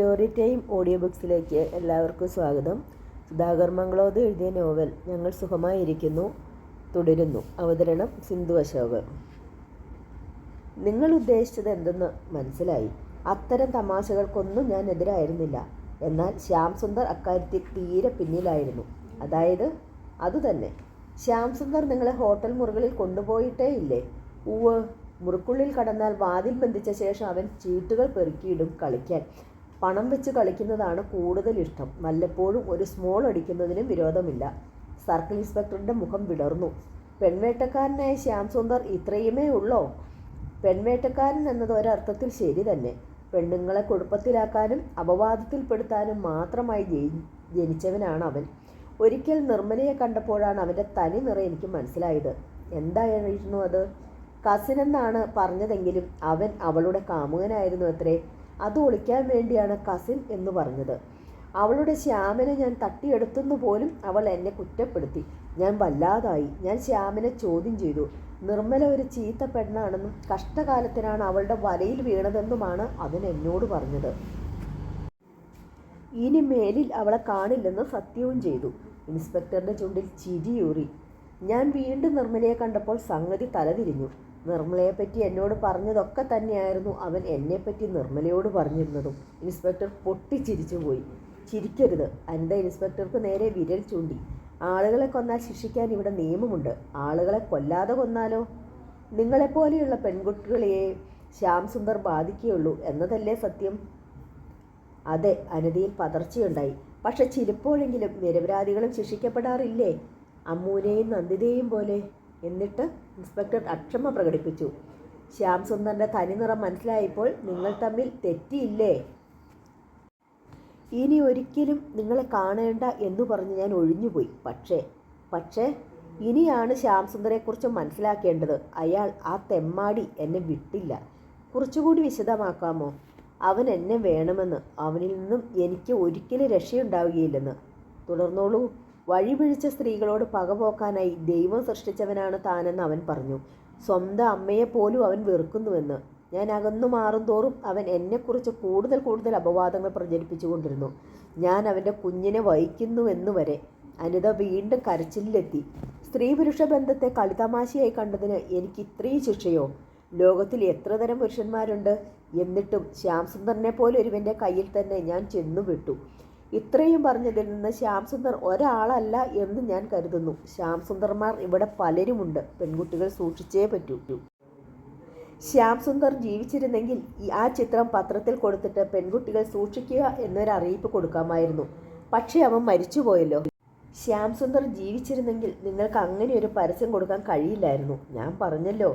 Story time audio ബുക്സിലേക്ക് എല്ലാവർക്കും സ്വാഗതം. സുധാകർ മംഗളോത് എഴുതിയ നോവൽ ഞങ്ങൾ സുഖമായിരിക്കുന്നു തുടരുന്നു. അവതരണം സിന്ധു അശോക്. നിങ്ങൾ ഉദ്ദേശിച്ചത് എന്തെന്ന് മനസ്സിലായി. അത്തരം തമാശകൾക്കൊന്നും ഞാൻ എതിരായിരുന്നില്ല. എന്നാൽ ശ്യാം സുന്ദർ അക്കാര്യത്തിൽ തീരെ പിന്നിലായിരുന്നു. അതായത് അതുതന്നെ. ശ്യാം സുന്ദർ നിങ്ങളെ ഹോട്ടൽ മുറികളിൽ കൊണ്ടുപോയിട്ടേ ഇല്ലേ? ഉവ് മുറുക്കുള്ളിൽ കടന്നാൽ വാതിൽ ബന്ധിച്ച ശേഷം അവൻ ചീട്ടുകൾ പെറുക്കിയിടും കളിക്കാൻ. പണം വെച്ച് കളിക്കുന്നതാണ് കൂടുതൽ ഇഷ്ടം. വല്ലപ്പോഴും ഒരു സ്മോൾ അടിക്കുന്നതിനും വിരോധമില്ല. സർക്കിൾ ഇൻസ്പെക്ടറുടെ മുഖം വിടർന്നു. പെൺവേട്ടക്കാരനായ ശ്യാം സുന്ദർ ഇത്രയുമേ ഉള്ളോ? പെൺവേട്ടക്കാരൻ എന്നത് ഒരർത്ഥത്തിൽ ശരി തന്നെ. പെണ്ണുങ്ങളെ കുഴപ്പത്തിലാക്കാനും അപവാദത്തിൽപ്പെടുത്താനും മാത്രമായി ജനിച്ചവനാണ് അവൻ. ഒരിക്കൽ നിർമ്മലയെ കണ്ടപ്പോഴാണ് അവന്റെ തനി നിറ എനിക്ക് മനസ്സിലായത്. എന്തായിരുന്നു അത്? കസിനെന്നാണ് പറഞ്ഞതെങ്കിലും അവൻ അവളുടെ കാമുകനായിരുന്നു അത്രേ. അത് ഒളിക്കാൻ വേണ്ടിയാണ് കസിൻ എന്ന് പറഞ്ഞത്. അവളുടെ ശ്യാമനെ ഞാൻ തട്ടിയെടുത്തെന്ന് പോലും അവൾ എന്നെ കുറ്റപ്പെടുത്തി. ഞാൻ വല്ലാതായി. ഞാൻ ശ്യാമനെ ചോദ്യം ചെയ്തു. നിർമ്മല ഒരു ചീത്ത പെണ്ണാണെന്നും കഷ്ടകാലത്തിനാണ് അവളുടെ വലയിൽ വീണതെന്നുമാണ് അവൻ എന്നോട് പറഞ്ഞത്. ഇനി മേലിൽ അവളെ കാണില്ലെന്ന് സത്യവും ചെയ്തു. ഇൻസ്പെക്ടറിന്റെ ചുണ്ടിൽ ചിരിയൂറി. ഞാൻ വീണ്ടും നിർമ്മലയെ കണ്ടപ്പോൾ സംഗതി തലതിരിഞ്ഞു. നിർമ്മലയെപ്പറ്റി എന്നോട് പറഞ്ഞതൊക്കെ തന്നെയായിരുന്നു അവൻ എന്നെപ്പറ്റി നിർമ്മലയോട് പറഞ്ഞിരുന്നതും. ഇൻസ്പെക്ടർ പൊട്ടിച്ചിരിച്ചു പോയി. ചിരിക്കരുത്. അനിത ഇൻസ്പെക്ടർക്ക് നേരെ വിരൽ ചൂണ്ടി. ആളുകളെ കൊന്നാൽ ശിക്ഷിക്കാൻ ഇവിടെ നിയമമുണ്ട്. ആളുകളെ കൊല്ലാതെ കൊന്നാലോ? നിങ്ങളെപ്പോലെയുള്ള പെൺകുട്ടികളെയെ ശ്യാം സുന്ദർ ബാധിക്കുകയുള്ളൂ എന്നതല്ലേ സത്യം? അതെ അനിതയിൽ പതർച്ചയുണ്ടായി. പക്ഷെ ചിലപ്പോഴെങ്കിലും നിരപരാധികളും ശിക്ഷിക്കപ്പെടാറില്ലേ? അമ്മൂനെയും നന്ദിതയും പോലെ. എന്നിട്ട് ഇൻസ്പെക്ടർ അക്ഷമ പ്രകടിപ്പിച്ചു. ശ്യാം സുന്ദറിന്റെ തനിനിറം മനസ്സിലായപ്പോൾ നിങ്ങൾ തമ്മിൽ തെറ്റിയില്ലേ? ഇനി ഒരിക്കലും നിങ്ങളെ കാണേണ്ട എന്ന് പറഞ്ഞ് ഞാൻ ഒഴിഞ്ഞുപോയി. പക്ഷേ പക്ഷേ ഇനിയാണ് ശ്യാം സുന്ദരെക്കുറിച്ച് മനസ്സിലാക്കേണ്ടത്. അയാൾ ആ തെമ്മാടി എന്നെ വിട്ടില്ല. കുറച്ചുകൂടി വിശദമാക്കാമോ? അവൻ എന്നെ വേണമെന്ന്. അവനിൽ നിന്നും എനിക്ക് ഒരിക്കലും രക്ഷയുണ്ടാവുകയില്ലെന്ന്. തുടർന്നോളൂ. വഴിപിഴിച്ച സ്ത്രീകളോട് പകപോക്കാനായി ദൈവം സൃഷ്ടിച്ചവനാണ് താനെന്ന് അവൻ പറഞ്ഞു. സ്വന്തം അമ്മയെപ്പോലും അവൻ വെറുക്കുന്നുവെന്ന്. ഞാൻ അകന്നു മാറും തോറും അവൻ എന്നെക്കുറിച്ച് കൂടുതൽ കൂടുതൽ അപവാദങ്ങൾ പ്രചരിപ്പിച്ചുകൊണ്ടിരുന്നു ഞാൻ അവന്റെ കുഞ്ഞിനെ വഹിക്കുന്നുവെന്ന് വരെ. അനിത വീണ്ടും കരച്ചിലെത്തി സ്ത്രീ പുരുഷ ബന്ധത്തെ കളിതമാശയായി കണ്ടതിന് എനിക്ക് ഇത്രയും ശിക്ഷയോ? ലോകത്തിൽ എത്ര തരം പുരുഷന്മാരുണ്ട്? എന്നിട്ടും ശ്യാം സുന്ദറിനെ പോലെ ഒരുവന്റെ കയ്യിൽ തന്നെ ഞാൻ ചെന്നുവിട്ടു. ഇത്രയും പറഞ്ഞതിൽ നിന്ന് ശ്യാം സുന്ദർ ഒരാളല്ല എന്ന് ഞാൻ കരുതുന്നു. ശ്യാം സുന്ദർമാർ ഇവിടെ പലരുമുണ്ട്. പെൺകുട്ടികൾ സൂക്ഷിച്ചേ പറ്റൂ. ശ്യാം സുന്ദർ ജീവിച്ചിരുന്നെങ്കിൽ ആ ചിത്രം പത്രത്തിൽ കൊടുത്തിട്ട് പെൺകുട്ടികൾ സൂക്ഷിക്കുക എന്നൊരു അറിയിപ്പ് കൊടുക്കാമായിരുന്നു. പക്ഷേ അവൻ മരിച്ചുപോയല്ലോ. ശ്യാം സുന്ദർ ജീവിച്ചിരുന്നെങ്കിൽ നിങ്ങൾക്ക് അങ്ങനെ ഒരു പരസ്യം കൊടുക്കാൻ കഴിയില്ലായിരുന്നു. ഞാൻ പറഞ്ഞല്ലോ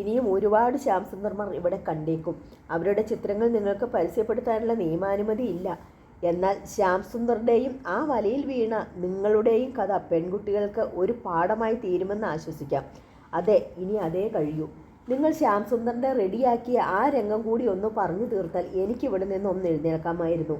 ഇനിയും ഒരുപാട് ശ്യാം സുന്ദർമാർ ഇവിടെ കണ്ടേക്കും. അവരുടെ ചിത്രങ്ങൾ നിങ്ങൾക്ക് പരസ്യപ്പെടുത്താനുള്ള നിയമാനുമതി ഇല്ല. എന്നാൽ ശ്യാം ആ വലയിൽ വീണ നിങ്ങളുടെയും കഥ പെൺകുട്ടികൾക്ക് ഒരു പാഠമായി തീരുമെന്ന് ആശ്വസിക്കാം. അതെ ഇനി അതേ കഴിയൂ. നിങ്ങൾ ശ്യാം റെഡിയാക്കിയ ആ രംഗം കൂടി ഒന്ന് പറഞ്ഞു തീർത്താൽ എനിക്ക് ഇവിടെ നിന്ന് ഒന്ന് എഴുന്നേൽക്കാമായിരുന്നു.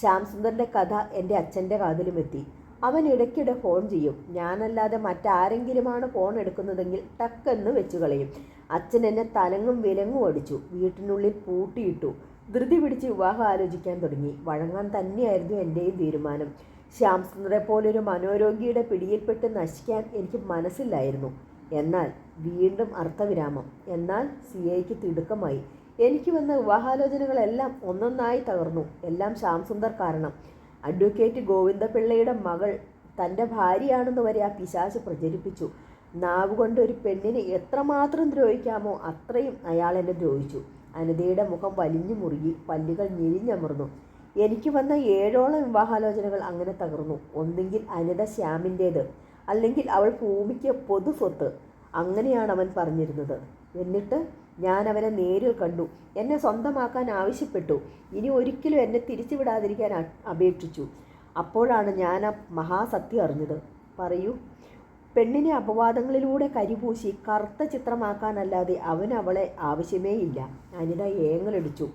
ശ്യാം സുന്ദറിന്റെ കഥ എന്റെ അച്ഛന്റെ കാതിലും എത്തി അവൻ ഇടയ്ക്കിടെ ഫോൺ ചെയ്യും. ഞാനല്ലാതെ മറ്റാരെങ്കിലുമാണ് ഫോൺ എടുക്കുന്നതെങ്കിൽ ടക്കെന്ന് വെച്ചു കളയും അച്ഛൻ എന്നെ തലങ്ങും വിലങ്ങും അടിച്ചു. വീട്ടിനുള്ളിൽ പൂട്ടിയിട്ടു. ധൃതി പിടിച്ച് വിവാഹം ആലോചിക്കാൻ തുടങ്ങി. വഴങ്ങാൻ തന്നെയായിരുന്നു എന്റെയും തീരുമാനം. ശ്യാംസുന്ദറെ പോലൊരു മനോരോഗിയുടെ പിടിയിൽപ്പെട്ട് നശിക്കാൻ എനിക്ക് മനസ്സില്ലായിരുന്നു. എന്നാൽ വീണ്ടും അർത്ഥവിരാമം. എന്നാൽ സി ഐക്ക് തിടുക്കമായി. എനിക്ക് വന്ന വിവാഹാലോചനകളെല്ലാം ഒന്നൊന്നായി തകർന്നു. എല്ലാം ശ്യാംസുന്ദർ കാരണം. അഡ്വക്കേറ്റ് ഗോവിന്ദപിള്ളയുടെ മകൾ തന്റെ ഭാര്യയാണെന്ന് വരെ ആ പിശാച് പ്രചരിപ്പിച്ചു. നാവ് കൊണ്ട് ഒരു പെണ്ണിനെ എത്രമാത്രം ദ്രോഹിക്കാമോ അത്രയും അയാൾ എന്നെ ദ്രോഹിച്ചു. അനിതയുടെ മുഖം വലിഞ്ഞു മുറുകി പല്ലുകൾ ഞെരിഞ്ഞമർന്നു. എനിക്ക് വന്ന ഏഴോളം വിവാഹാലോചനകൾ അങ്ങനെ തകർന്നു. ഒന്നെങ്കിൽ അനിത ശ്യാമിന്റേത് അല്ലെങ്കിൽ അവൾ ഭൂമിക്ക് പൊതു സ്വത്ത്. അങ്ങനെയാണ് അവൻ പറഞ്ഞിരുന്നത്. എന്നിട്ട് ഞാൻ അവനെ നേരിൽ കണ്ടു. എന്നെ സ്വന്തമാക്കാൻ ആവശ്യപ്പെട്ടു. ഇനി ഒരിക്കലും എന്നെ തിരിച്ചു വിടാതിരിക്കാൻ അപേക്ഷിച്ചു. അപ്പോഴാണ് ഞാൻ ആ മഹാസത്യം അറിഞ്ഞത്. പറയൂ. പെണ്ണിനെ അപവാദങ്ങളിലൂടെ കരിപൂശി കറുത്ത ചിത്രമാക്കാനല്ലാതെ അവൻ അവളെ ആവശ്യമേ ഇല്ല. അനിത ഏങ്ങലടിച്ചു.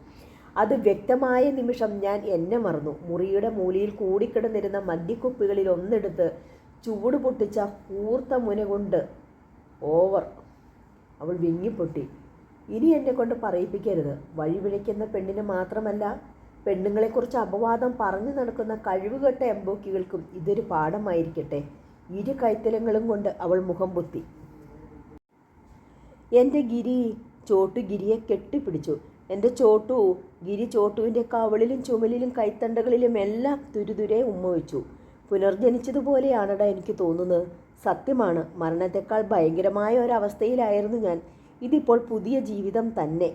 അത് വ്യക്തമായ നിമിഷം ഞാൻ എന്നെ മറന്നു. മുറിയുടെ മൂലയിൽ കൂടിക്കിടന്നിരുന്ന മദ്യക്കുപ്പികളിൽ ഒന്നെടുത്ത് ചൂട് പൊട്ടിച്ച കൂർത്ത മുന കൊണ്ട് ഓവർ. അവൾ വിങ്ങിപ്പൊട്ടി. ഇനി എന്നെ കൊണ്ട് പറയിപ്പിക്കരുത്. വഴിവിഴയ്ക്കുന്ന പെണ്ണിന് മാത്രമല്ല പെണ്ണുങ്ങളെക്കുറിച്ച് അപവാദം പറഞ്ഞു നടക്കുന്ന കഴിവുകെട്ട എംബോക്കികൾക്കും ഇതൊരു പാഠമായിരിക്കട്ടെ. ഇരു കൈത്തലങ്ങളും കൊണ്ട് അവൾ മുഖം പൊത്തി. എന്റെ ഗിരി ചോട്ടു ഗിരിയെ കെട്ടിപ്പിടിച്ചു. എന്റെ ചോട്ടു ഗിരി ചോട്ടുവിന്റെ കവളിലും ചുമലിലും കൈത്തണ്ടകളിലും എല്ലാം തുരുതുരെ ഉമ്മ വെച്ചു പുനർജനിച്ചതുപോലെയാണടാ എനിക്ക് തോന്നുന്നത്. സത്യമാണ് മരണത്തെക്കാൾ ഭയങ്കരമായ ഒരവസ്ഥയിലായിരുന്നു ഞാൻ. ഇതിപ്പോൾ പുതിയ ജീവിതം തന്നെ.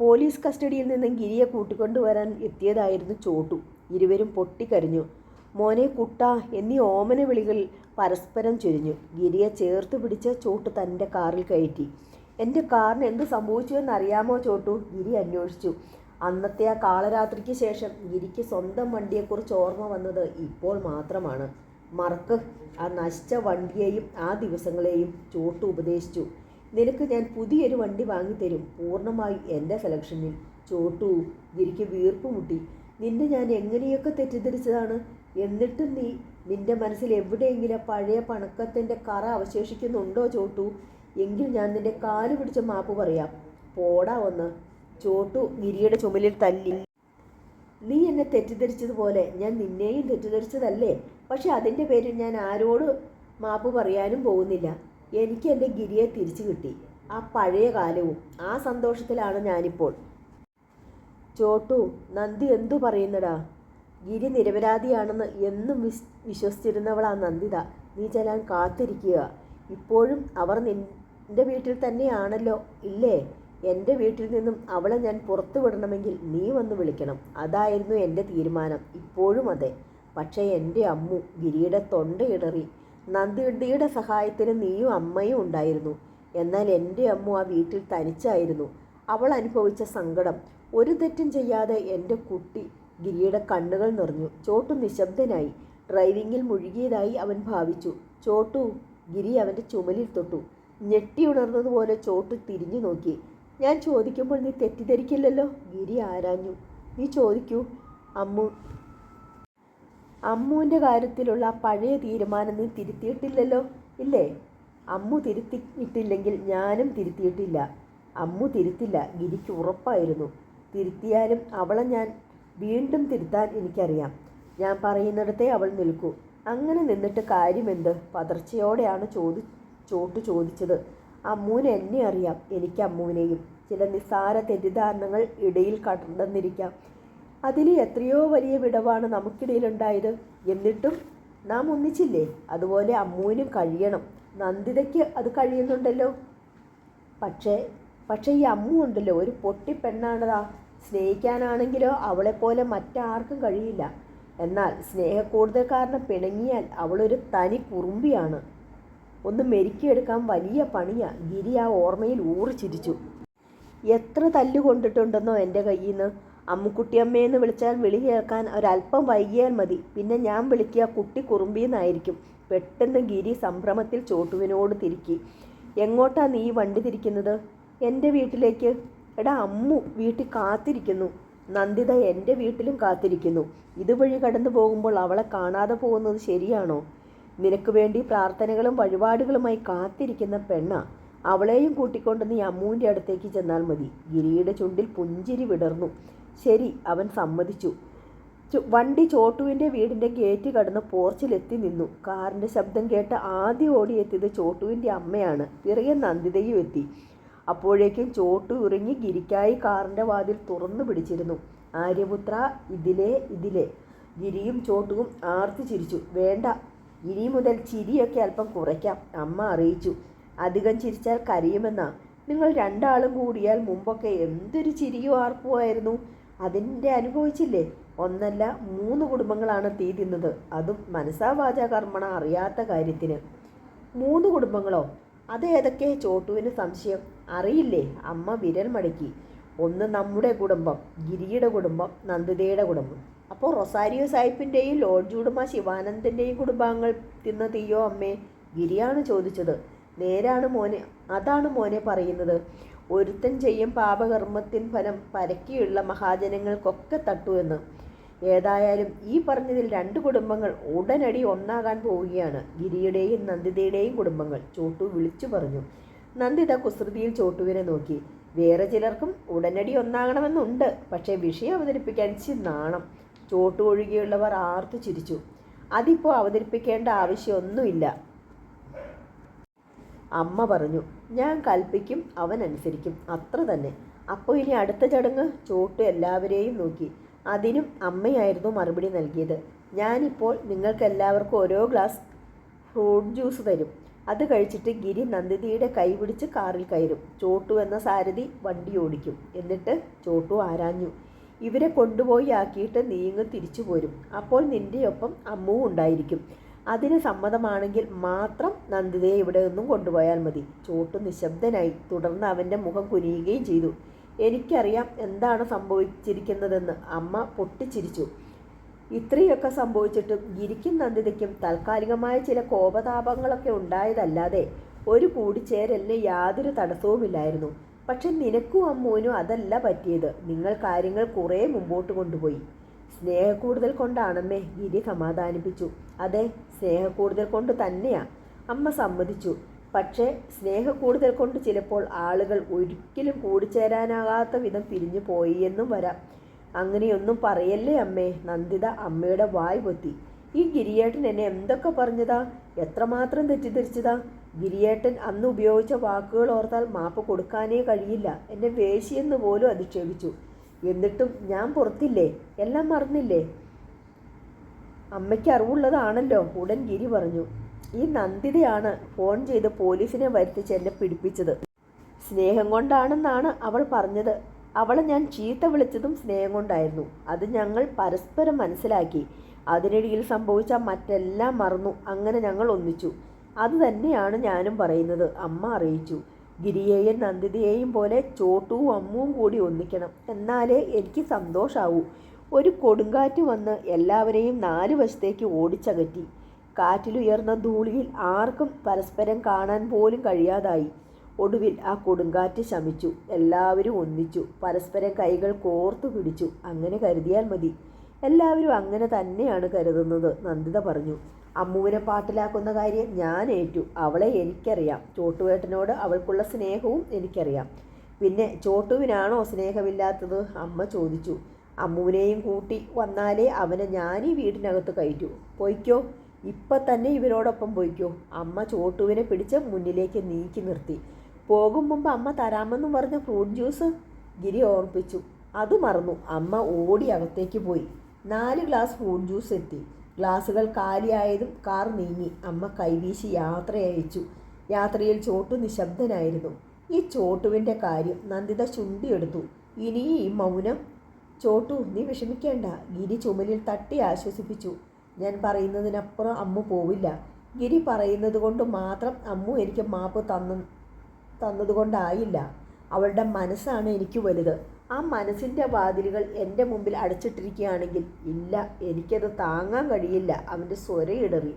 പോലീസ് കസ്റ്റഡിയിൽ നിന്നും ഗിരിയെ കൂട്ടിക്കൊണ്ടുവരാൻ എത്തിയതായിരുന്നു ചോട്ടു. ഇരുവരും പൊട്ടിക്കരഞ്ഞു. മോനെ കുട്ട എന്നീ ഓമന വിളികൾ പരസ്പരം ചൊരിഞ്ഞു. ഗിരിയെ ചേർത്ത് പിടിച്ച് ചോട്ടു തന്റെ കാറിൽ കയറ്റി. എന്റെ കാറിന് എന്ത് സംഭവിച്ചുവെന്ന് അറിയാമോ ചോട്ടു? ഗിരി അന്വേഷിച്ചു. അന്നത്തെ ആ കാളരാത്രിക്ക് ശേഷം ഗിരിക്ക് സ്വന്തം വണ്ടിയെക്കുറിച്ച് ഓർമ്മ വന്നത് ഇപ്പോൾ മാത്രമാണ്. മറക്ക്. ആ നശിച്ച വണ്ടിയെയും ആ ദിവസങ്ങളെയും ചോട്ടു ഉപദേശിച്ചു. നിനക്ക് ഞാൻ പുതിയൊരു വണ്ടി വാങ്ങിത്തരും. പൂർണമായി എന്റെ സെലക്ഷനിൽ. ചോട്ടു ഗിരിക്ക് വീർപ്പ് മുട്ടി. നിന്നെ ഞാൻ എങ്ങനെയൊക്കെ തെറ്റിദ്ധരിച്ചതാണ്? എന്നിട്ടും നീ നിന്റെ മനസ്സിൽ എവിടെയെങ്കിലും പഴയ പണക്കത്തിന്റെ കറ അവശേഷിക്കുന്നുണ്ടോ ചോട്ടു? എങ്കിൽ ഞാൻ നിന്റെ കാൽ പിടിച്ച മാപ്പ് പറയാം. പോടാ ഒന്ന്. ചോട്ടു ഗിരിയുടെ ചുമലിൽ തല്ലി. നീ എന്നെ തെറ്റിദ്ധരിച്ചതുപോലെ ഞാൻ നിന്നെയും തെറ്റിദ്ധരിച്ചതല്ലേ? പക്ഷെ അതിന്റെ പേരിൽ ഞാൻ ആരോട് മാപ്പ് പറയാനും പോകുന്നില്ല. എനിക്ക് എന്റെ ഗിരിയെ തിരിച്ചു കിട്ടി. ആ പഴയ കാലവും ആ സന്തോഷത്തിലാണ് ഞാനിപ്പോൾ. ചോട്ടു നന്ദി എന്തു പറയുന്നടാ? ഗിരി നിരപരാധിയാണെന്ന് എന്നും വിസ് വിശ്വസിച്ചിരുന്നവളാ നന്ദിത. നീ ചെല്ലാൻ കാത്തിരിക്കുക. ഇപ്പോഴും അവർ നിന്റെ വീട്ടിൽ തന്നെയാണല്ലോ ഇല്ലേ? എന്റെ വീട്ടിൽ നിന്നും അവളെ ഞാൻ പുറത്തു വിടണമെങ്കിൽ നീ വന്ന് വിളിക്കണം. അതായിരുന്നു എന്റെ തീരുമാനം. ഇപ്പോഴും അതെ. പക്ഷേ എന്റെ അമ്മു ഗിരിയുടെ തൊണ്ടയിടറി നന്ദിയുടെ സഹായത്തിന് നീയും അമ്മയും ഉണ്ടായിരുന്നു. എന്നാൽ എന്റെ അമ്മു ആ വീട്ടിൽ തനിച്ചായിരുന്നു. അവൾ അനുഭവിച്ച സങ്കടം. ഒരു തെറ്റും ചെയ്യാതെ എന്റെ കുട്ടി ഗിരിയുടെ കണ്ണുകൾ നിറഞ്ഞു. ചോട്ടു നിശബ്ദനായി. ഡ്രൈവിംഗിൽ മുഴുകിയതായി അവൻ ഭാവിച്ചു. ചോട്ടു ഗിരി അവന്റെ ചുമലിൽ തൊട്ടു. ഞെട്ടി ഉണർന്നതുപോലെ ചോട്ടു തിരിഞ്ഞു നോക്കി. ഞാൻ ചോദിക്കുമ്പോൾ നീ തെറ്റിദ്ധരിക്കില്ലല്ലോ? ഗിരി ആരാഞ്ഞു. നീ ചോദിക്കൂ അമ്മു. അമ്മുവിന്റെ കാര്യത്തിലുള്ള പഴയ തീരുമാനം നീ തിരുത്തിയിട്ടില്ലല്ലോ? ഇല്ലേ. അമ്മു തിരുത്തിയിട്ടില്ലെങ്കിൽ ഞാനും തിരുത്തിയിട്ടില്ല. അമ്മു തിരുത്തില്ല ഗിരിക്ക് ഉറപ്പായിരുന്നു. തിരുത്തിയാലും അവളെ ഞാൻ വീണ്ടും തിരുത്താൻ എനിക്കറിയാം. ഞാൻ പറയുന്നിടത്തേ അവൾ നിൽക്കൂ. അങ്ങനെ നിന്നിട്ട് കാര്യമെന്ത്? പതർച്ചയോടെയാണ് ചോദി ചോട്ട് ചോദിച്ചത്. അമ്മൂന് എന്നെ അറിയാം. എനിക്ക് അമ്മൂനെയും ചില നിസ്സാര തെറ്റിദ്ധാരണകൾ ഇടയിൽ കടന്നിരിക്കാം. അതിൽ എത്രയോ വലിയ വിടവാണ് നമുക്കിടയിലുണ്ടായത്. എന്നിട്ടും നാം ഒന്നിച്ചില്ലേ? അതുപോലെ അമ്മൂനും കഴിയണം. നന്ദിതയ്ക്ക് അത് കഴിയുന്നുണ്ടല്ലോ. പക്ഷേ പക്ഷേ ഈ അമ്മു ഉണ്ടല്ലോ. ഒരു പൊട്ടി പെണ്ണാണതാ സ്നേഹിക്കാനാണെങ്കിലോ അവളെപ്പോലെ മറ്റാർക്കും കഴിയില്ല. എന്നാൽ സ്നേഹക്കൂടുതൽ കാരണം പിണങ്ങിയാൽ അവളൊരു തനി കുറുമ്പിയാണ്. ഒന്ന് മെരുക്കിയെടുക്കാൻ വലിയ പണിയാ. ഗിരി ആ ഓർമ്മയിൽ ഊറിച്ചിരിച്ചു എത്ര തല്ലു കൊണ്ടിട്ടുണ്ടെന്നോ എന്റെ കയ്യിൽ നിന്ന് അമ്മുക്കുട്ടിയമ്മയെന്ന് വിളിച്ചാൽ വിളി കേൾക്കാൻ ഒരല്പം വൈകിയാൽ മതി. പിന്നെ ഞാൻ വിളിക്കുക കുട്ടി കുറുമ്പിയെന്നായിരിക്കും പെട്ടെന്ന് ഗിരി സംഭ്രമത്തിൽ ചോട്ടുവിനോട് തിരുക്കി. എങ്ങോട്ടാ നീ വണ്ടി തിരിക്കുന്നത്? എന്റെ വീട്ടിലേക്ക്. എടാ അമ്മു വീട്ടിൽ കാത്തിരിക്കുന്നു. നന്ദിത എന്റെ വീട്ടിലും കാത്തിരിക്കുന്നു. ഇതുവഴി കടന്നു പോകുമ്പോൾ അവളെ കാണാതെ പോകുന്നത് ശരിയാണോ? നിനക്ക് വേണ്ടി പ്രാർത്ഥനകളും വഴിപാടുകളുമായി കാത്തിരിക്കുന്ന പെണ്ണ അവളെയും കൂട്ടിക്കൊണ്ട് നീ അമ്മുവിന്റെ അടുത്തേക്ക് ചെന്നാൽ മതി. ഗിരിയുടെ ചുണ്ടിൽ പുഞ്ചിരി വിടർന്നു. ശരി അവൻ സമ്മതിച്ചു. വണ്ടി ചോട്ടുവിന്റെ വീടിന്റെ ഗേറ്റ് കടന്ന് പോർച്ചിലെത്തി നിന്നു. കാറിന്റെ ശബ്ദം കേട്ട് ആദ്യം ഓടിയെത്തിയത് ചോട്ടുവിന്റെ അമ്മയാണ്. പിറകെ നന്ദിതയും എത്തി. അപ്പോഴേക്കും ചോട്ടു ഇറങ്ങി ഗിരിക്കായി കാറിന്റെ വാതിൽ തുറന്നു പിടിച്ചിരുന്നു. ആര്യപുത്ര ഇതിലേ ഇതിലേ. ഗിരിയും ചോട്ടുവും ആർത്തി ചിരിച്ചു. വേണ്ട ഇനി മുതൽ ചിരിയൊക്കെ അല്പം കുറയ്ക്കാം അമ്മ അറിയിച്ചു. അധികം ചിരിച്ചാൽ കരയുമെന്നാ. നിങ്ങൾ രണ്ടാളും കൂടിയാൽ മുമ്പൊക്കെ എന്തൊരു ചിരിയോ ആർപ്പുമായിരുന്നു അതിന്റെ അനുഭവിച്ചില്ലേ? ഒന്നല്ല മൂന്ന് കുടുംബങ്ങളാണ് തീ തിന്നത്. അതും മനസ്സാ കർമ്മണ അറിയാത്ത കാര്യത്തിന്. മൂന്ന് കുടുംബങ്ങളോ? അതേതൊക്കെ ചോട്ടുവിന് സംശയം. അറിയില്ലേ? അമ്മ വിരൽ മടക്കി. ഒന്ന് നമ്മുടെ കുടുംബം ഗിരിയുടെ കുടുംബം നന്ദിതയുടെ കുടുംബം. അപ്പോൾ റൊസാരിയോ സാഹിബിന്റെയും ലോഡ്ജ് ജൂഡുമ ശിവാനന്ദന്റെയും കുടുംബാംഗങ്ങൾ തിന്ന തീയോ അമ്മേ? ഗിരിയാണ് ചോദിച്ചത്. നേരാണ് മോനെ അതാണ് മോനെ പറയുന്നത്. ഒരുത്തൻ ചെയ്യും പാപകർമ്മത്തിൻ ഫലം പരക്കിയുള്ള മഹാജനങ്ങൾക്കൊക്കെ തട്ടുമെന്ന് ഏതായാലും ഈ പറഞ്ഞതിൽ രണ്ട് കുടുംബങ്ങൾ ഉടനടി ഒന്നാകാൻ പോവുകയാണ്. ഗിരിയുടെയും നന്ദിതയുടെയും കുടുംബങ്ങൾ ചോട്ടു വിളിച്ചു പറഞ്ഞു. നന്ദിത കുസൃതിയിൽ ചോട്ടുവിനെ നോക്കി. വേറെ ചിലർക്കും ഉടനടി ഒന്നാകണമെന്നുണ്ട്. പക്ഷേ വിഷയം അവതരിപ്പിക്കാൻ ചി നാണം. ചോട്ടു ഒഴികെയുള്ളവർ ആർത്തു ചിരിച്ചു. അതിപ്പോൾ അവതരിപ്പിക്കേണ്ട ആവശ്യമൊന്നുമില്ല. അമ്മ പറഞ്ഞു ഞാൻ കൽപ്പിക്കും അവൻ അനുസരിക്കും. അത്ര തന്നെ. അപ്പോൾ ഇനി അടുത്ത ചടങ്ങ്? ചോട്ടു എല്ലാവരെയും നോക്കി. അതിനും അമ്മയായിരുന്നു മറുപടി നൽകിയത്. ഞാനിപ്പോൾ നിങ്ങൾക്കെല്ലാവർക്കും ഓരോ ഗ്ലാസ് ഫ്രൂട്ട് ജ്യൂസ് തരും. അത് കഴിച്ചിട്ട് ഗിരി നന്ദിതിയുടെ കൈ പിടിച്ച് കാറിൽ കയറും. ചോട്ടു എന്ന സാരഥി വണ്ടി ഓടിക്കും. എന്നിട്ട് ചോട്ടു ആരാഞ്ഞു. ഇവരെ കൊണ്ടുപോയി ആക്കിയിട്ട് നീങ്ങ് തിരിച്ചു പോരും. അപ്പോൾ നിന്റെയൊപ്പം അമ്മുവും ഉണ്ടായിരിക്കും. അതിന് സമ്മതമാണെങ്കിൽ മാത്രം നന്ദിതയെ ഇവിടെ നിന്നും കൊണ്ടുപോയാൽ മതി. ചോട്ടു നിശബ്ദനായി തുടർന്ന് അവന്റെ മുഖം കുനിയുകയും ചെയ്തു. എനിക്കറിയാം എന്താണ് സംഭവിച്ചിരിക്കുന്നതെന്ന് അമ്മ പൊട്ടിച്ചിരിച്ചു. ഇത്രയൊക്കെ സംഭവിച്ചിട്ടും ഗിരിക്കും നന്ദിതയ്ക്കും താൽക്കാലികമായ ചില കോപതാപങ്ങളൊക്കെ ഉണ്ടായതല്ലാതെ ഒരു കൂടിച്ചേരലിന് യാതൊരു തടസ്സവുമില്ലായിരുന്നു. പക്ഷെ നിനക്കും അമ്മൂനും അതല്ല പറ്റിയത്. നിങ്ങൾ കാര്യങ്ങൾ കുറേ മുമ്പോട്ട് കൊണ്ടുപോയി. സ്നേഹക്കൂടുതൽ കൊണ്ടാണമ്മേ ഗിരി സമാധാനിപ്പിച്ചു. അതെ സ്നേഹക്കൂടുതൽ കൊണ്ട് തന്നെയാ. അമ്മ സമ്മതിച്ചു. പക്ഷേ സ്നേഹക്കൂടുതൽ കൊണ്ട് ചിലപ്പോൾ ആളുകൾ ഒരിക്കലും കൂടിച്ചേരാനാകാത്ത വിധം പിരിഞ്ഞു പോയി എന്നും വരാം. അങ്ങനെയൊന്നും പറയല്ലേ അമ്മേ? നന്ദിത അമ്മയുടെ വായ് പൊത്തി. ഈ ഗിരിയേട്ടൻ എന്നെ എന്തൊക്കെ പറഞ്ഞതാ? എത്രമാത്രം തെറ്റിദ്ധരിച്ചതാ? ഗിരിയേട്ടൻ അന്ന് ഉപയോഗിച്ച വാക്കുകൾ ഓർത്താൽ മാപ്പ് കൊടുക്കാനേ കഴിയില്ല. എന്നെ വേശിയെന്ന് പോലും അധിക്ഷേപിച്ചു. എന്നിട്ടും ഞാൻ പുറത്തില്ലേ? എല്ലാം മറന്നില്ലേ? അമ്മയ്ക്ക് അറിവുള്ളതാണല്ലോ ഉടൻ ഗിരി പറഞ്ഞു. ഈ നന്ദിതയാണ് ഫോൺ ചെയ്ത് പോലീസിനെ വരുത്തിച്ച് എന്നെ പിടിപ്പിച്ചത്. സ്നേഹം കൊണ്ടാണെന്നാണ് അവൾ പറഞ്ഞത്. അവളെ ഞാൻ ചീത്ത വിളിച്ചതും സ്നേഹം കൊണ്ടായിരുന്നു. അത് ഞങ്ങൾ പരസ്പരം മനസ്സിലാക്കി. അതിനിടയിൽ സംഭവിച്ച മറ്റെല്ലാം മറന്നു. അങ്ങനെ ഞങ്ങൾ ഒന്നിച്ചു. അത് തന്നെയാണ് ഞാനും പറയുന്നത്. അമ്മ അറിയിച്ചു. ഗിരിയെയും നന്ദിതയെയും പോലെ ചോട്ടുവും അമ്മുവും കൂടി ഒന്നിക്കണം. എന്നാലേ എനിക്ക് സന്തോഷാവൂ. ഒരു കൊടുങ്കാറ്റ് വന്ന് എല്ലാവരെയും നാല് വശത്തേക്ക് ഓടിച്ചകറ്റി. കാറ്റിലുയർന്ന ധൂളിയിൽ ആർക്കും പരസ്പരം കാണാൻ പോലും കഴിയാതായി. ഒടുവിൽ ആ കൊടുങ്കാറ്റ് ശമിച്ചു. എല്ലാവരും ഒന്നിച്ചു. പരസ്പരം കൈകൾ കോർത്തു പിടിച്ചു. അങ്ങനെ കരുതിയാൽ മതി. എല്ലാവരും അങ്ങനെ തന്നെയാണ് കരുതുന്നത് നന്ദിത പറഞ്ഞു. അമ്മുവിനെ പാട്ടിലാക്കുന്ന കാര്യം ഞാൻ ഏറ്റു. അവളെ എനിക്കറിയാം. ചോട്ടുവേട്ടനോട് അവൾക്കുള്ള സ്നേഹവും എനിക്കറിയാം. പിന്നെ ചോട്ടുവിനാണോ സ്നേഹമില്ലാത്തത്? അമ്മ ചോദിച്ചു. അമ്മുവിനെയും കൂട്ടി വന്നാലേ അവനെ ഞാൻ ഈ വീട്ടിനകത്ത് കയറ്റൂ. പൊയ്ക്കോ. ഇപ്പം തന്നെ ഇവരോടൊപ്പം പോയിക്കോ. അമ്മ ചോട്ടുവിനെ പിടിച്ച് മുന്നിലേക്ക് നീക്കി നിർത്തി. പോകും മുമ്പ് അമ്മ തരാമെന്നും പറഞ്ഞ ഫ്രൂട്ട് ജ്യൂസ് ഗിരി ഓർപ്പിച്ചു. അത് മറന്നു. അമ്മ ഓടി അകത്തേക്ക് പോയി. നാല് ഗ്ലാസ് ഫ്രൂട്ട് ജ്യൂസ് എത്തി. ഗ്ലാസുകൾ കാലിയായതും കാർ നീങ്ങി. അമ്മ കൈവീശി യാത്രയയച്ചു. യാത്രയിൽ ചോട്ടു നിശബ്ദനായിരുന്നു. ഈ ചോട്ടുവിന്റെ കാര്യം നന്ദിത ചുണ്ടിയെടുത്തു. ഇനി ഈ മൗനം. ചോട്ടു നീ വിഷമിക്കേണ്ട. ഗിരി ചുമലിൽ തട്ടി ആശ്വസിപ്പിച്ചു. ഞാൻ പറയുന്നതിനപ്പുറം അമ്മു പോവില്ല. ഗിരി പറയുന്നത് കൊണ്ട് മാത്രം അമ്മു എനിക്ക് മാപ്പ് തന്നു തന്നതുകൊണ്ടായില്ല. അവളുടെ മനസ്സാണ് എനിക്ക് വലുത്. ആ മനസ്സിന്റെ വാതിലുകൾ എന്റെ മുമ്പിൽ അടച്ചിട്ടിരിക്കുകയാണെങ്കിൽ ഇല്ല എനിക്കത് താങ്ങാൻ കഴിയില്ല. അവന്റെ സ്വരയിടറി.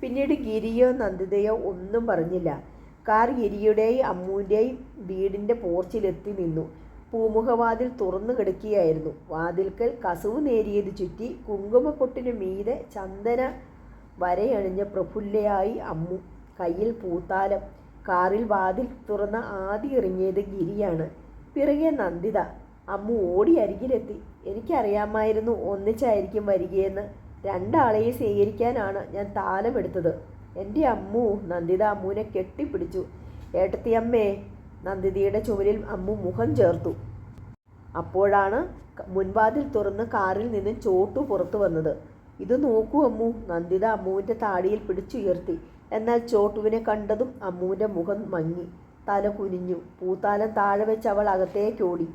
പിന്നീട് ഗിരിയോ നന്ദിതയോ ഒന്നും പറഞ്ഞില്ല. കാർ ഗിരിയുടെയും അമ്മുവിന്റെയും വീടിന്റെ പോർച്ചിലെത്തി നിന്നു. പൂമുഖവാതിൽ തുറന്നു കിടക്കുകയായിരുന്നു. വാതിൽക്കൽ കസവ് നേരിയത് ചുറ്റി കുങ്കുമക്കൊട്ടിനു മീതെ ചന്ദന വരയണിഞ്ഞ പ്രഫുല്ലയായി അമ്മു. കയ്യിൽ പൂത്താലം. കാറിൽ വാതിൽ തുറന്ന ആദ്യം ഇറങ്ങിയത് ഗിരിയാണ്. പിറകെ നന്ദിത. അമ്മു ഓടി അരികിലെത്തി. എനിക്കറിയാമായിരുന്നു ഒന്നിച്ചായിരിക്കും വരികയെന്ന്. രണ്ടാളെയും സ്വീകരിക്കാനാണ് ഞാൻ താലമെടുത്തത്. എന്റെ അമ്മു നന്ദിത അമ്മുവിനെ കെട്ടിപ്പിടിച്ചു. ഏട്ടത്തിയമ്മേ നന്ദിതയുടെ ചുമലിൽ അമ്മു മുഖം ചേർത്തു. അപ്പോഴാണ് മുൻവാതിൽ തുറന്ന് കാറിൽ നിന്ന് ചോട്ടു പുറത്തു വന്നത്. ഇത് നോക്കൂ അമ്മു നന്ദിത അമ്മുവിന്റെ താടിയിൽ പിടിച്ചുയർത്തി. എന്നാൽ ചോട്ടുവിനെ കണ്ടതും അമ്മുവിന്റെ മുഖം മങ്ങി. തല കുനിഞ്ഞു. പൂത്താലം താഴെ വെച്ച് അവൾ അകത്തേക്ക് ഓടി.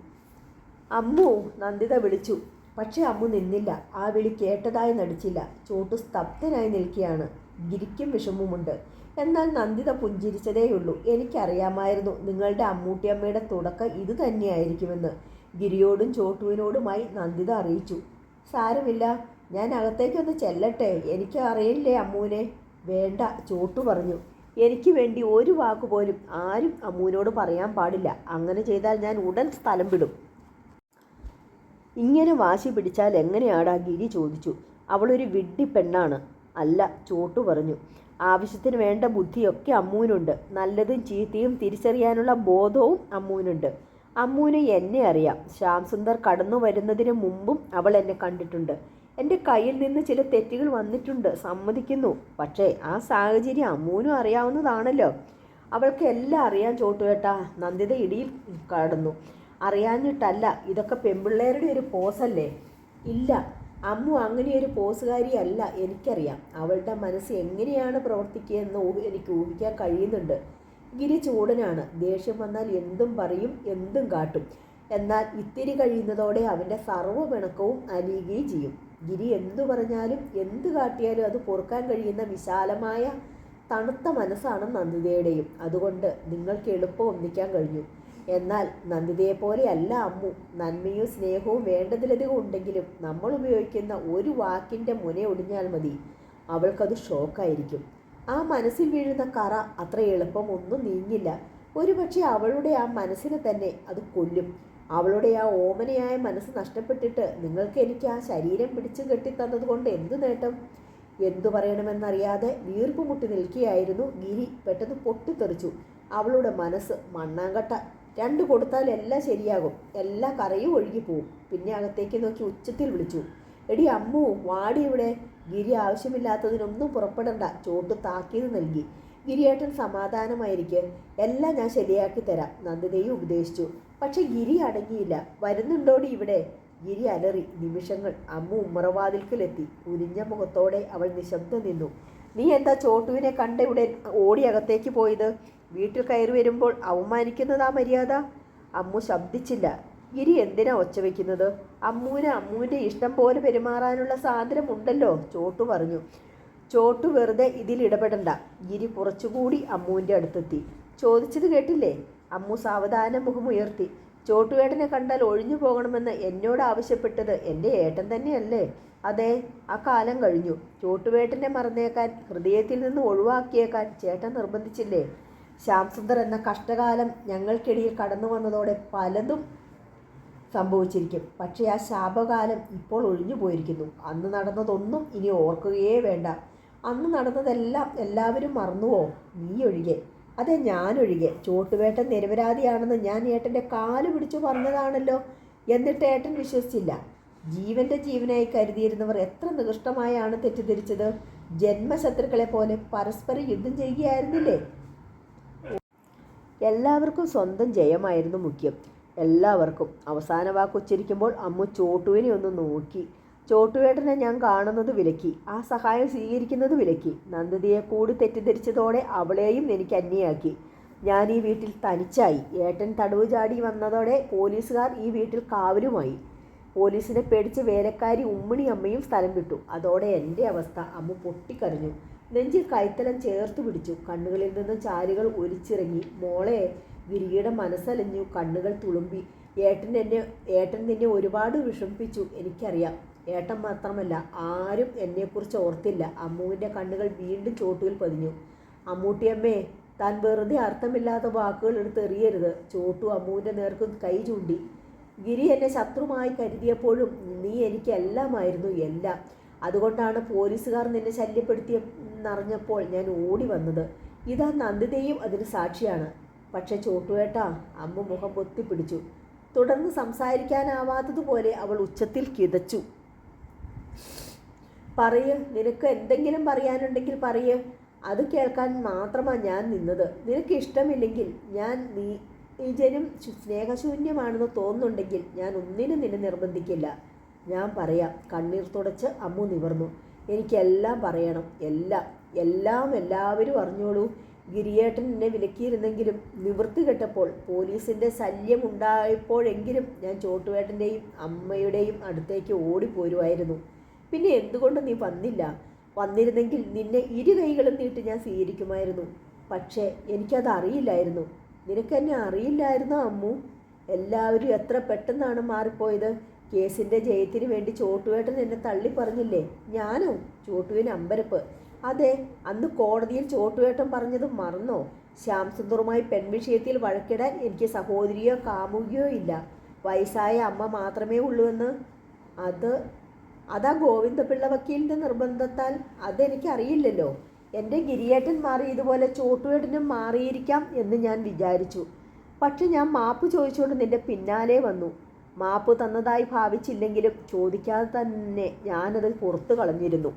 അമ്മു നന്ദിത വിളിച്ചു. പക്ഷേ അമ്മു നിന്നില്ല. ആ വിളി കേട്ടതായി നടിച്ചില്ല. ചോട്ടു സ്തബ്ധനായി നിൽക്കുകയാണ്. ഗിരിക്കും വിഷമമുണ്ട് എന്നാൽ നന്ദിത പുഞ്ചിരിച്ചതേയുള്ളൂ. എനിക്കറിയാമായിരുന്നു നിങ്ങളുടെ അമ്മൂട്ടിയമ്മയുടെ തുടക്കം ഇത് തന്നെയായിരിക്കുമെന്ന്. ഗിരിയോടും ചോട്ടുവിനോടുമായി നന്ദിത അറിയിച്ചു. സാരമില്ല ഞാൻ അകത്തേക്കൊന്ന് ചെല്ലട്ടെ. എനിക്ക് അറിയില്ലേ അമ്മൂനെ? വേണ്ട ചോട്ടു പറഞ്ഞു. എനിക്ക് വേണ്ടി ഒരു വാക്ക് പോലും ആരും അമ്മൂനോട് പറയാൻ പാടില്ല. അങ്ങനെ ചെയ്താൽ ഞാൻ ഉടൻ സ്ഥലം വിടും. ഇങ്ങനെ വാശി പിടിച്ചാൽ എങ്ങനെയാടാ ഗിരി ചോദിച്ചു. അവളൊരു വിഡ്ഢി പെണ്ണാണ്. അല്ല ചോട്ടു പറഞ്ഞു. ആവശ്യത്തിന് വേണ്ട ബുദ്ധിയൊക്കെ അമ്മൂനുണ്ട്. നല്ലതും ചീത്തയും തിരിച്ചറിയാനുള്ള ബോധവും അമ്മൂനുണ്ട്. അമ്മൂന് എന്നെ അറിയാം. ശ്യാം സുന്ദർ കടന്നു വരുന്നതിന് മുമ്പും അവൾ എന്നെ കണ്ടിട്ടുണ്ട്. എന്റെ കയ്യിൽ നിന്ന് ചില തെറ്റുകൾ വന്നിട്ടുണ്ട്. സമ്മതിക്കുന്നു. പക്ഷേ ആ സാഹചര്യം അമ്മൂനും അറിയാവുന്നതാണല്ലോ. അവൾക്ക് എല്ലാം അറിയാൻ ചോട്ടുകേട്ടാ നന്ദിത ഇടിയിൽ കടന്നു. അറിയാഞ്ഞിട്ടല്ല ഇതൊക്കെ പെമ്പിള്ളേരുടെ ഒരു പോസല്ലേ? ഇല്ല. അമ്മു ഒരു പോസുകാരിയല്ല എനിക്കറിയാം. അവളുടെ മനസ്സ് എങ്ങനെയാണ് പ്രവർത്തിക്കുകയെന്ന് എനിക്ക് ഊഹിക്കാൻ കഴിയുന്നുണ്ട്. ഗിരി ചൂടനാണ്. ദേഷ്യം വന്നാൽ എന്തും പറയും എന്തും കാട്ടും. എന്നാൽ ഇത്തിരി കഴിയുന്നതോടെ അവന്റെ സർവ പിണക്കവും അലിയുകയും ചെയ്യും. ഗിരി എന്തു പറഞ്ഞാലും എന്തു കാട്ടിയാലും അത് പൊറുക്കാൻ കഴിയുന്ന വിശാലമായ തണുത്ത മനസ്സാണ് നന്ദിതയുടെയും. അതുകൊണ്ട് നിങ്ങൾക്ക് എളുപ്പം ഒന്നിക്കാൻ കഴിഞ്ഞു. എന്നാൽ നന്ദിതയെ പോലെയല്ല അമ്മു. നന്മയും സ്നേഹവും വേണ്ടതിലധികം ഉണ്ടെങ്കിലും നമ്മൾ ഉപയോഗിക്കുന്ന ഒരു വാക്കിന്റെ മുന ഒടിഞ്ഞാൽ മതി. അവൾക്കത് ഷോക്കായിരിക്കും. ആ മനസ്സിൽ വീഴുന്ന കറ അത്ര എളുപ്പം ഒന്നും നീങ്ങില്ല. ഒരുപക്ഷെ അവളുടെ ആ മനസ്സിനെ തന്നെ അത് കൊല്ലും. അവളുടെ ആ ഓമനയായ മനസ്സ് നഷ്ടപ്പെട്ടിട്ട് നിങ്ങൾക്ക് എനിക്ക് ആ ശരീരം പിടിച്ചു കെട്ടിത്തന്നത് കൊണ്ട് എന്തു നേട്ടം? എന്തു പറയണമെന്നറിയാതെ വീർപ്പ് മുട്ടി നിൽക്കുകയായിരുന്നു ഗിരി. പെട്ടെന്ന് പൊട്ടിത്തെറിച്ചു. അവളുടെ മനസ്സ് മണ്ണാങ്കട്ട രണ്ട് കൊടുത്താൽ എല്ലാം ശരിയാകും. എല്ലാ കറയും ഒഴുകിപ്പോവും പിന്നെ അകത്തേക്ക് നോക്കി ഉച്ചത്തിൽ വിളിച്ചു. എടി അമ്മു വാടി ഇവിടെ. ഗിരി ആവശ്യമില്ലാത്തതിനൊന്നും പുറപ്പെടണ്ട. ചോട്ട് താക്കീത് നൽകി. ഗിരിയേട്ടൻ സമാധാനമായിരിക്കെ. എല്ലാം ഞാൻ ശരിയാക്കി തരാം. നന്ദിതയും ഉപദേശിച്ചു. പക്ഷെ ഗിരി അടങ്ങിയില്ല. വരുന്നുണ്ടോടി ഇവിടെ? ഗിരി അലറി. നിമിഷങ്ങൾ. അമ്മു ഉമ്മറവാതിൽക്കലെത്തി. ഉരിഞ്ഞ മുഖത്തോടെ അവൾ നിശബ്ദം നിന്നു. നീ എന്താ ചോട്ടുവിനെ കണ്ട ഇവിടെ ഓടി അകത്തേക്ക് പോയത്? വീട്ടിൽ കയറി വരുമ്പോൾ അവമാനിക്കുന്നതാ മര്യാദ? അമ്മു ശബ്ദിച്ചില്ല. ഗിരി എന്തിനാ ഒച്ച വയ്ക്കുന്നത് അമ്മുവിന് അമ്മുവിന്റെ ഇഷ്ടം പോലെ പെരുമാറാനുള്ള സ്വാതന്ത്ര്യമുണ്ടല്ലോ ചോട്ടു പറഞ്ഞു. ചോട്ടു വെറുതെ ഇതിൽ ഇടപെടണ്ട. ഗിരി കുറച്ചുകൂടി അമ്മുവിന്റെ അടുത്തെത്തി. ചോദിച്ചത് കേട്ടില്ലേ? അമ്മു സാവധാന മുഖമുയർത്തി ചോട്ടുവേട്ടനെ കണ്ടാൽ ഒഴിഞ്ഞു പോകണമെന്ന് എന്നോട് ആവശ്യപ്പെട്ടത് എന്റെ ഏട്ടൻ തന്നെയല്ലേ? അതെ ആ കാലം കഴിഞ്ഞു. ചോട്ടുവേട്ടനെ മറന്നേക്കാൻ ഹൃദയത്തിൽ നിന്ന് ഒഴിവാക്കിയേക്കാൻ ചേട്ടൻ നിർബന്ധിച്ചില്ലേ? ശ്യാംസുന്ദർ എന്ന കഷ്ടകാലം ഞങ്ങൾക്കിടയിൽ കടന്നു വന്നതോടെ പലതും സംഭവിച്ചിരിക്കും. പക്ഷേ ആ ശാപകാലം ഇപ്പോൾ ഒഴിഞ്ഞു പോയിരിക്കുന്നു. അന്ന് നടന്നതൊന്നും ഇനി ഓർക്കുകയേ വേണ്ട. അന്ന് നടന്നതെല്ലാം എല്ലാവരും മറന്നുവോ? നീ ഒഴികെ അതെ ഞാനൊഴികെ. ചോട്ടുവേട്ടൻ നിരപരാധിയാണെന്ന് ഞാൻ ഏട്ടന്റെ കാൽ പിടിച്ചു പറഞ്ഞതാണല്ലോ. എന്നിട്ട് ഏട്ടൻ വിശ്വസിച്ചില്ല. ജീവന്റെ ജീവനായി കരുതിയിരുന്നവർ എത്ര നികൃഷ്ടമായാണ് തെറ്റിദ്ധരിച്ചത്. ജന്മശത്രുക്കളെ പോലെ പരസ്പരം യുദ്ധം ചെയ്യുകയായിരുന്നില്ലേ? എല്ലാവർക്കും സ്വന്തം ജയമായിരുന്നു മുഖ്യം. എല്ലാവർക്കും. അവസാന വാക്ക് ഉച്ചരിക്കുമ്പോൾ അമ്മു ചോട്ടുവിനെ ഒന്ന് നോക്കി. ചോട്ടുവേട്ടനെ ഞാൻ കാണുന്നത് വിലക്കി. ആ സഹായം സ്വീകരിക്കുന്നത് വിലക്കി. നന്ദിതയെ കൂടി തെറ്റിദ്ധരിച്ചതോടെ അവളെയും എനിക്ക് അന്യയാക്കി ഞാൻ ഈ വീട്ടിൽ തനിച്ചായി. ഏട്ടൻ തടവ് ചാടി വന്നതോടെ പോലീസുകാർ ഈ വീട്ടിൽ കാവലുമായി. പോലീസിനെ പേടിച്ച് വേലക്കാരി ഉമ്മിണി അമ്മയും സ്ഥലം വിട്ടു. അതോടെ എന്റെ അവസ്ഥ അമ്മ പൊട്ടിക്കരഞ്ഞു. നെഞ്ചിൽ കൈത്തലം ചേർത്ത് പിടിച്ചു. കണ്ണുകളിൽ നിന്ന് ചാലുകൾ ഒലിച്ചിറങ്ങി. മോളെ ഗിരിയുടെ മനസ്സലഞ്ഞു. കണ്ണുകൾ തുളുമ്പി. ഏട്ടൻ എന്നെ ഏട്ടൻ നിന്നെ ഒരുപാട് വിഷമിപ്പിച്ചു. എനിക്കറിയാം. ഏട്ടൻ മാത്രമല്ല ആരും എന്നെക്കുറിച്ച് ഓർത്തില്ല. അമ്മുവിന്റെ കണ്ണുകൾ വീണ്ടും ചോട്ടുകൾ പതിഞ്ഞു. അമ്മൂട്ടിയമ്മേ താൻ വെറുതെ അർത്ഥമില്ലാത്ത വാക്കുകൾ എടുത്ത് എറിയരുത്. ചോട്ടു അമ്മുവിന്റെ നേർക്ക് കൈ ചൂണ്ടി. ഗിരി എന്നെ ശത്രുമായി കരുതിയപ്പോഴും നീ എനിക്ക് എല്ലാമായിരുന്നു എല്ലാം. അതുകൊണ്ടാണ് പോലീസുകാർ നിന്നെ ശല്യപ്പെടുത്തിയെന്നറിഞ്ഞപ്പോൾ ഞാൻ ഓടി വന്നത്. ഇതാ നന്ദിതയും അതിന് സാക്ഷിയാണ്. പക്ഷെ ചോട്ടുവേട്ടാ അമ്മ മുഖം പൊത്തിപ്പിടിച്ചു. തുടർന്ന് സംസാരിക്കാനാവാത്തതുപോലെ അവൾ ഉച്ചത്തിൽ കിതച്ചു. പറയ് നിനക്ക് എന്തെങ്കിലും പറയാനുണ്ടെങ്കിൽ പറയ്. അത് കേൾക്കാൻ മാത്രമാണ് ഞാൻ നിന്നത്. നിനക്ക് ഇഷ്ടമില്ലെങ്കിൽ ഞാൻ നീ നീജനും സ്നേഹശൂന്യമാണെന്ന് തോന്നുന്നുണ്ടെങ്കിൽ ഞാൻ ഒന്നിനും നിന്നെ നിർബന്ധിക്കില്ല. ഞാൻ പറയാം. കണ്ണീർ തുടച്ച് അമ്മു നിവർന്നു. എനിക്കെല്ലാം പറയണം. എല്ലാം. എല്ലാം എല്ലാവരും അറിഞ്ഞോളൂ. ഗിരിയേട്ടൻ എന്നെ വിലക്കിയിരുന്നെങ്കിലും നിവൃത്തി കെട്ടപ്പോൾ പോലീസിന്റെ ശല്യം ഉണ്ടായപ്പോഴെങ്കിലും ഞാൻ ചോട്ടുവേട്ടന്റെയും അമ്മയുടെയും അടുത്തേക്ക് ഓടിപ്പോരുമായിരുന്നു. പിന്നെ എന്തുകൊണ്ട് നീ വന്നില്ല? വന്നിരുന്നെങ്കിൽ നിന്നെ ഇരു കൈകളും നീട്ടി ഞാൻ സ്വീകരിക്കുമായിരുന്നു. പക്ഷേ എനിക്കത് അറിയില്ലായിരുന്നു നിനക്കെന്നെ അറിയില്ലായിരുന്നോ അമ്മു? എല്ലാവരും എത്ര പെട്ടെന്നാണ് മാറിപ്പോയത്? കേസിന്റെ ജയത്തിന് വേണ്ടി ചോട്ടുവേട്ടൻ എന്നെ തള്ളി പറഞ്ഞില്ലേ? ഞാനോ? ചോട്ടുവിന് അമ്പരപ്പ്. അതെ അന്ന് കോടതിയിൽ ചോട്ടുവേട്ടൻ പറഞ്ഞത് മറന്നോ? ശ്യാം സുന്ദറുമായി പെൺവിഷയത്തിൽ വഴക്കിടാൻ എനിക്ക് സഹോദരിയോ കാമുകിയോ ഇല്ല. വയസ്സായ അമ്മ മാത്രമേ ഉള്ളൂവെന്ന്. അത് അതാ ഗോവിന്ദപിള്ള വക്കീലിന്റെ നിർബന്ധത്താൽ അതെനിക്കറിയില്ലല്ലോ എന്റെ ഗിരിയേട്ടൻ മാറി ഇതുപോലെ ചോട്ടുവേട്ടനും മാറിയിരിക്കാം എന്ന് ഞാൻ വിചാരിച്ചു. പക്ഷെ ഞാൻ മാപ്പ് ചോദിച്ചുകൊണ്ട് നിന്റെ പിന്നാലെ വന്നു. മാപ്പ് തന്നതായി ഭാവിച്ചില്ലെങ്കിലും ചോദിക്കാതെ തന്നെ ഞാനത് പുറത്തു കളഞ്ഞിരുന്നു.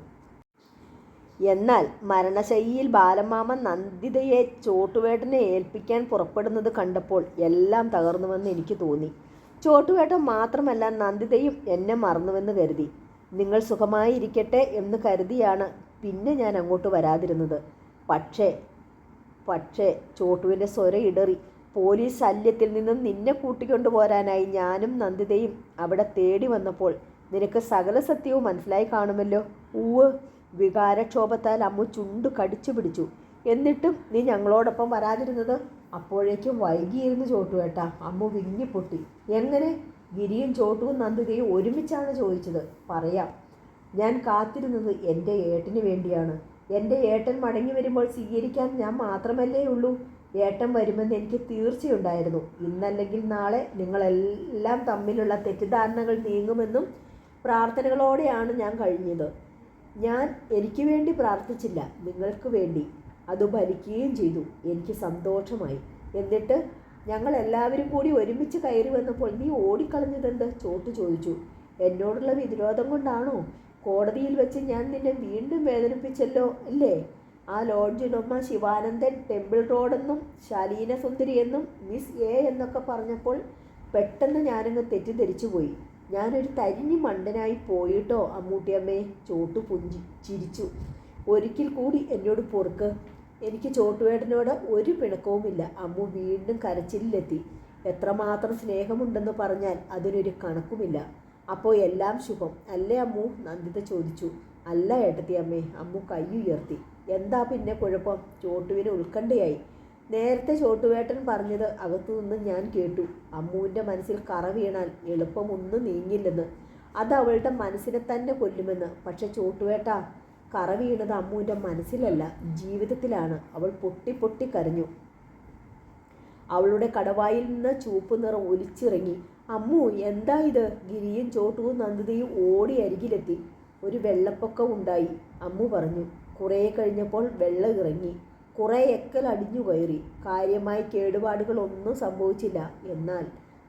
എന്നാൽ മരണശൈലിയിൽ ബാലമാമൻ നന്ദിതയെ ചോട്ടുവേട്ടനെ ഏൽപ്പിക്കാൻ പുറപ്പെടുന്നത് കണ്ടപ്പോൾ എല്ലാം തകർന്നുവെന്ന് എനിക്ക് തോന്നി. ചോട്ടുവേട്ടൻ മാത്രമല്ല നന്ദിതയും എന്നെ മറന്നുവെന്ന് കരുതി. നിങ്ങൾ സുഖമായിരിക്കട്ടെ എന്ന് കരുതിയാണ് പിന്നെ ഞാൻ അങ്ങോട്ട് വരാതിരുന്നത്. പക്ഷേ പക്ഷേ ചോട്ടുവിന്റെ സ്വര ഇടറി. പോലീസ് ശല്യത്തിൽ നിന്നും നിന്നെ കൂട്ടിക്കൊണ്ടുപോരാനായി ഞാനും നന്ദിതയും അവിടെ തേടി വന്നപ്പോൾ നിനക്ക് സകല സത്യവും മനസ്സിലായി കാണുമല്ലോ? ഊവ് വികാരക്ഷോഭത്താൽ അമ്മു ചുണ്ടു കടിച്ചു പിടിച്ചു. എന്നിട്ടും നീ ഞങ്ങളോടൊപ്പം വരാതിരുന്നത്? അപ്പോഴേക്കും വൈകിയിരുന്നു ചോട്ടു കേട്ടാ അമ്മു വിങ്ങിപ്പൊട്ടി എങ്ങനെ? ഗിരിയും ചോട്ടുവും നന്ദിതയും ഒരുമിച്ചാണ് ചോദിച്ചത്. പറയാം. ഞാൻ കാത്തിരുന്നത് എന്റെ ഏട്ടന് വേണ്ടിയാണ്. എന്റെ ഏട്ടൻ മടങ്ങി വരുമ്പോൾ സ്വീകരിക്കാൻ ഞാൻ മാത്രമല്ലേ ഉള്ളൂ. ഏട്ടൻ വരുമെന്ന് എനിക്ക് തീർച്ചയുണ്ടായിരുന്നു. ഇന്നല്ലെങ്കിൽ നാളെ നിങ്ങളെല്ലാം തമ്മിലുള്ള തെറ്റിദ്ധാരണകൾ നീങ്ങുമെന്നും പ്രാർത്ഥനകളോടെയാണ് ഞാൻ കഴിഞ്ഞത്. ഞാൻ എനിക്ക് വേണ്ടി പ്രാർത്ഥിച്ചില്ല നിങ്ങൾക്ക് വേണ്ടി. അത് ഭരിക്കുകയും ചെയ്തു. എനിക്ക് സന്തോഷമായി. എന്നിട്ട് ഞങ്ങൾ എല്ലാവരും കൂടി ഒരുമിച്ച് കയറി വന്നപ്പോൾ നീ ഓടിക്കളഞ്ഞതെന്ത്? ചോട്ട് ചോദിച്ചു. എന്നോടുള്ള വിരോധം കൊണ്ടാണോ? കോടതിയിൽ വെച്ച് ഞാൻ നിന്നെ വീണ്ടും വേദനിപ്പിച്ചല്ലോ അല്ലേ? ആ ലോഡ്ജിനുമ്മ ശിവാനന്ദൻ ടെമ്പിൾ റോഡെന്നും ശാലീന സുന്ദരി എന്നും മിസ് എ എന്നൊക്കെ പറഞ്ഞപ്പോൾ പെട്ടെന്ന് ഞാനങ്ങ് തെറ്റിദ്ധരിച്ചു പോയി. ഞാനൊരു തരിഞ്ഞു മണ്ടനായി പോയിട്ടോ അമ്മൂട്ടിയമ്മേ? ചോട്ടു പുഞ്ചി ചിരിച്ചു. ഒരിക്കൽ കൂടി എന്നോട് പൊറുക്ക്. എനിക്ക് ചോട്ടുവേട്ടനോട് ഒരു പിണക്കവുമില്ല. അമ്മു വീണ്ടും കരച്ചിലെത്തി എത്രമാത്രം സ്നേഹമുണ്ടെന്ന് പറഞ്ഞാൽ അതിനൊരു കണക്കുമില്ല. അപ്പോൾ എല്ലാം ശുഭം. അല്ലേ അമ്മു? നന്ദിത ചോദിച്ചു. അല്ല ഏട്ടത്തി അമ്മേ അമ്മു കൈയുയർത്തി. എന്താ പിന്നെ കുഴപ്പം? ചോട്ടുവിന് ഉത്കണ്ഠയായി. നേരത്തെ ചോട്ടുവേട്ടൻ പറഞ്ഞത് അകത്തുനിന്ന് ഞാൻ കേട്ടു. അമ്മുവിന്റെ മനസ്സിൽ കറ വീണാൽ എളുപ്പമൊന്നും നീങ്ങില്ലെന്ന്. അത് അവളുടെ മനസ്സിനെ തന്നെ കൊല്ലുമെന്ന്. പക്ഷെ ചോട്ടുവേട്ട കറ വീണത് അമ്മുവിന്റെ മനസ്സിലല്ല ജീവിതത്തിലാണ്. അവൾ പൊട്ടി പൊട്ടി കരഞ്ഞു. അവളുടെ കടവായിൽ നിന്ന് ചുവപ്പ് നിറം ഒലിച്ചിറങ്ങി. അമ്മു എന്താ ഇത്? ഗിരിയും ചോട്ടുവും നന്ദിതയും ഓടി അരികിലെത്തി. ഒരു വെള്ളപ്പൊക്കം ഉണ്ടായി അമ്മു പറഞ്ഞു. കുറേ കഴിഞ്ഞപ്പോൾ വെള്ളം ഇറങ്ങി കുറേ എക്കൽ അടിഞ്ഞു കയറി. കാര്യമായി കേടുപാടുകളൊന്നും സംഭവിച്ചില്ല. എന്നാൽ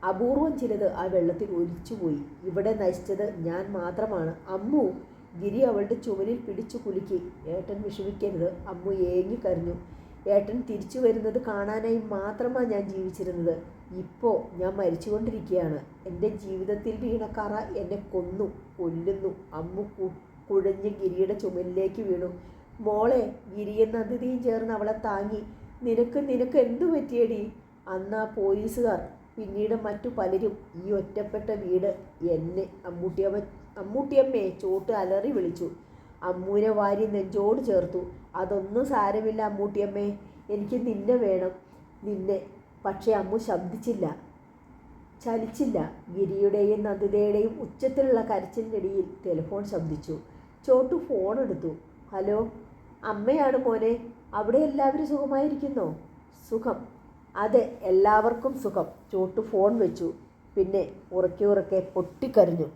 അപൂർവം ചിലത് ആ വെള്ളത്തിൽ ഒലിച്ചുപോയി. ഇവിടെ നശിച്ചത് ഞാൻ മാത്രമാണ്. അമ്മു ഗിരി അവളുടെ ചുമലിൽ പിടിച്ചു കുലുക്കി. ഏട്ടൻ വിഷമിക്കരുത്. അമ്മു ഏങ്ങി കരഞ്ഞു. ഏട്ടൻ തിരിച്ചു വരുന്നത് കാണാനായി മാത്രമാണ് ഞാൻ ജീവിച്ചിരുന്നത്. ഇപ്പോൾ ഞാൻ മരിച്ചുകൊണ്ടിരിക്കുകയാണ്. എന്റെ ജീവിതത്തിൽ വീണ കറ എന്നെ കൊന്നു കൊല്ലുന്നു. അമ്മു കുഴഞ്ഞ് ഗിരിയുടെ ചുമലിലേക്ക് വീണു. മോളെ ഗിരിയും നന്ദിനിയും ചേർന്ന് അവളെ താങ്ങി. നിനക്ക് നിനക്ക് എന്തു പറ്റിയടി? അന്ന് ആ പോലീസുകാർ പിന്നീട് മറ്റു പലരും ഈ ഒറ്റപ്പെട്ട വീട് എന്നെ അമ്മൂട്ടിയമ്മ അമ്മൂട്ടിയമ്മയെ ചോട്ട് അലറി വിളിച്ചു. അമ്മൂനെ വാരി നെഞ്ചോട് ചേർത്തു. അതൊന്നും സാരമില്ല അമ്മൂട്ടിയമ്മേ. എനിക്ക് നിന്നെ വേണം. നിന്നെ. പക്ഷേ അമ്മു ശബ്ദിച്ചില്ല. ചലിച്ചില്ല. ഗിരിയുടെയും നന്ദിതയുടെയും ഉച്ചത്തിലുള്ള കരച്ചിലിനിടയിൽ ടെലിഫോൺ ശബ്ദിച്ചു. ചോട്ടു ഫോൺ എടുത്തു ഹലോ? അമ്മയാണ് മോനെ അവിടെ എല്ലാവരും സുഖമായിരിക്കുന്നോ? സുഖം. അതെ എല്ലാവർക്കും സുഖം. ചോട്ട് ഫോൺ വെച്ചു. പിന്നെ ഉറക്കെ ഉറക്കെ പൊട്ടിക്കരഞ്ഞു.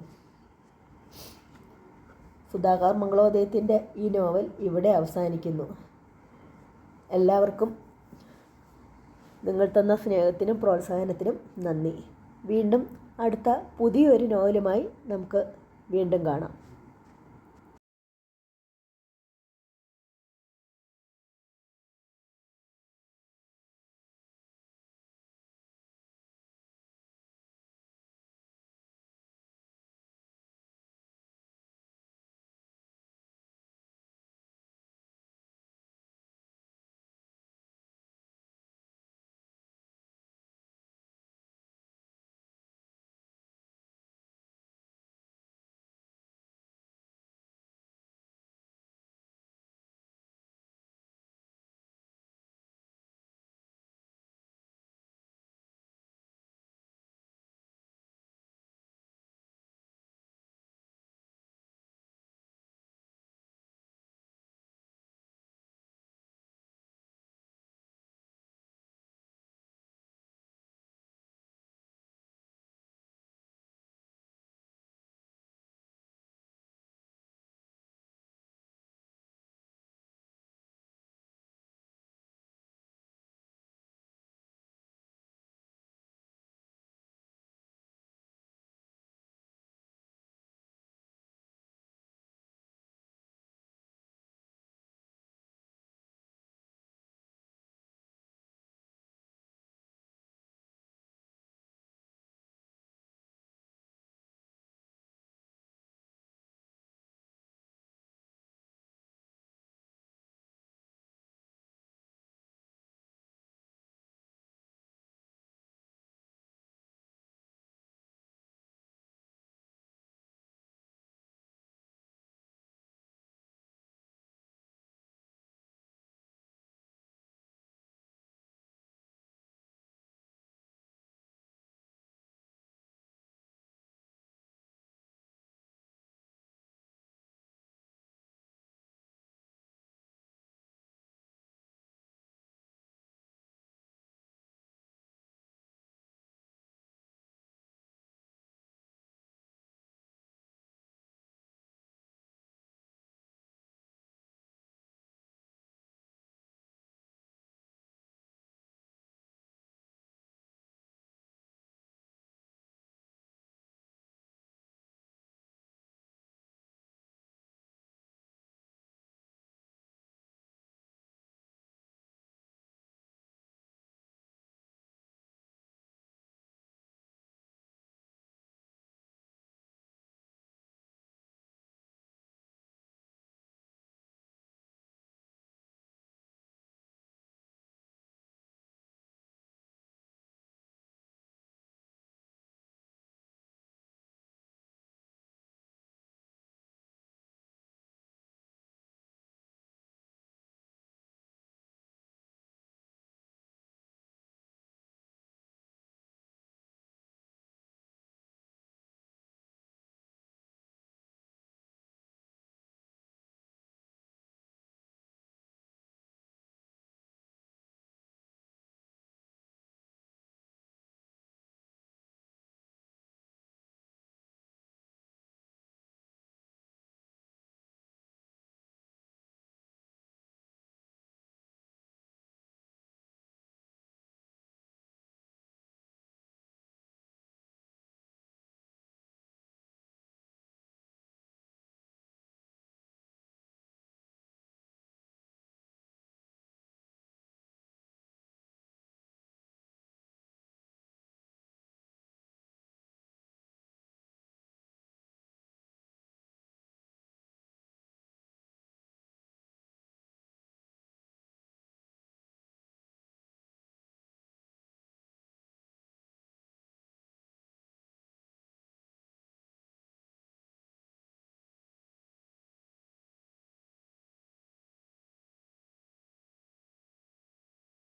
സുധാകർ മംഗളോദയത്തിന്റെ ഈ നോവൽ ഇവിടെ അവസാനിക്കുന്നു. എല്ലാവർക്കും നിങ്ങൾ തന്ന സ്നേഹത്തിനും പ്രോത്സാഹനത്തിനും നന്ദി. വീണ്ടും അടുത്ത പുതിയൊരു നോവലുമായി നമുക്ക് വീണ്ടും കാണാം.